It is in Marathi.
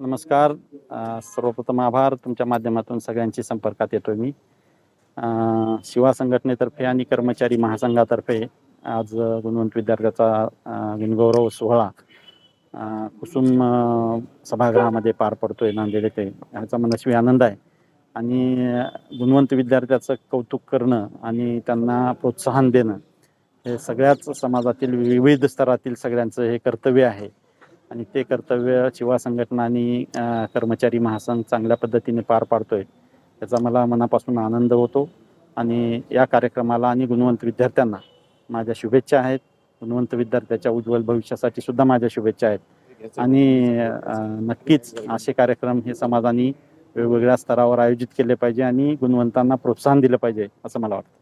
नमस्कार. सर्वप्रथम आभार. तुमच्या माध्यमातून सगळ्यांची संपर्कात येतोय मी. शिवा संघटनेतर्फे आणि कर्मचारी महासंघातर्फे आज गुणवंत विद्यार्थ्याचा गुणगौरव सोहळा कुसुम सभागृहामध्ये पार पडतोय नांदेड येथे. याचा मनस्वी आनंद आहे. आणि गुणवंत विद्यार्थ्याचं कौतुक करणं आणि त्यांना प्रोत्साहन देणं हे सगळ्याच समाजातील विविध स्तरातील सगळ्यांचं हे कर्तव्य आहे. आणि ते कर्तव्य शिवा संघटना आणि कर्मचारी महासंघ चांगल्या पद्धतीने पार पाडतोय. याचा मला मनापासून आनंद होतो. आणि या कार्यक्रमाला आणि गुणवंत विद्यार्थ्यांना माझ्या शुभेच्छा आहेत. गुणवंत विद्यार्थ्याच्या उज्ज्वल भविष्यासाठी सुद्धा माझ्या शुभेच्छा आहेत. आणि नक्कीच असे कार्यक्रम हे समाजाने वेगवेगळ्या स्तरावर आयोजित केले पाहिजे आणि गुणवंतांना प्रोत्साहन दिलं पाहिजे असं मला वाटतं.